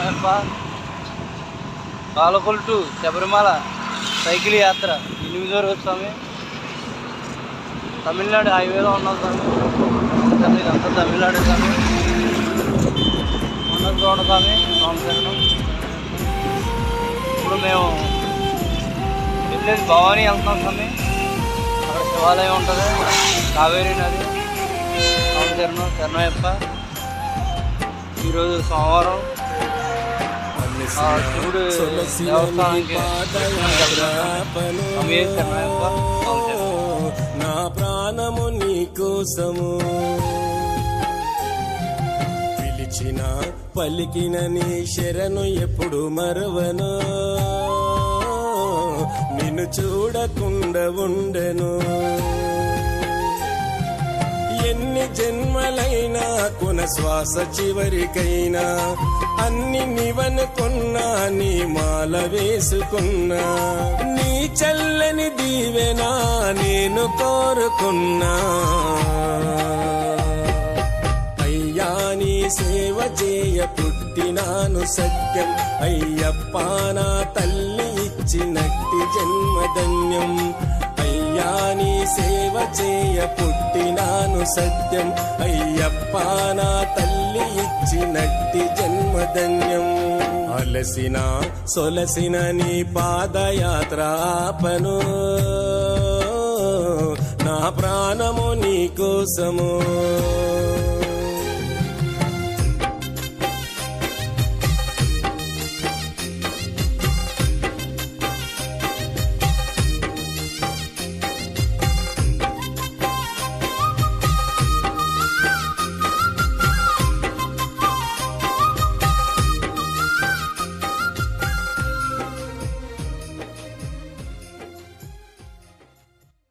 శరణయ్యప్ప Palakol to Sabarimala cycle యాత్ర. ఎనిమిదో రోజు స్వామి. తమిళనాడు హైవేలో ఉన్నాం స్వామి. అంతా ఇదంతా తమిళనాడు స్వామి ఉన్నది చూడండి స్వామి. రామచరణం ఇప్పుడు మేము వెళ్ళేది భవానీ వెళ్తున్నాం స్వామి. అక్కడ శివాలయం ఉంటుంది. కావేరీ నది. రామచరణం శరణయ్యప్ప. ఈరోజు సోమవారం. నా ప్రాణము నీ కోసము పిలిచిన పలికిన నీ శరణు ఎప్పుడు మరవను నిన్ను చూడకుండా ఉండెను ఎన్ని జన్మలైనా కొన శ్వాస చివరికైనా అన్ని నివనుకున్నా నీ మాల వేసుకున్నా. నీ చల్లని దీవెనా నేను కోరుకున్నా. అయ్యా నీ సేవ చేయ పుట్టినాను సత్యం. అయ్యప్ప నా తల్లి ఇచ్చినట్టి జన్మధన్యం. అయ్యా నీ సేవ చేయ పుట్టినాను సత్యం. అయ్యప్ప నా తల్లి ఇచ్చినట్టి జన్మధన్యం. అలసిన సొలసిన నీ పాదయాత్ర ఆపను నా ప్రాణము నీ కోసము.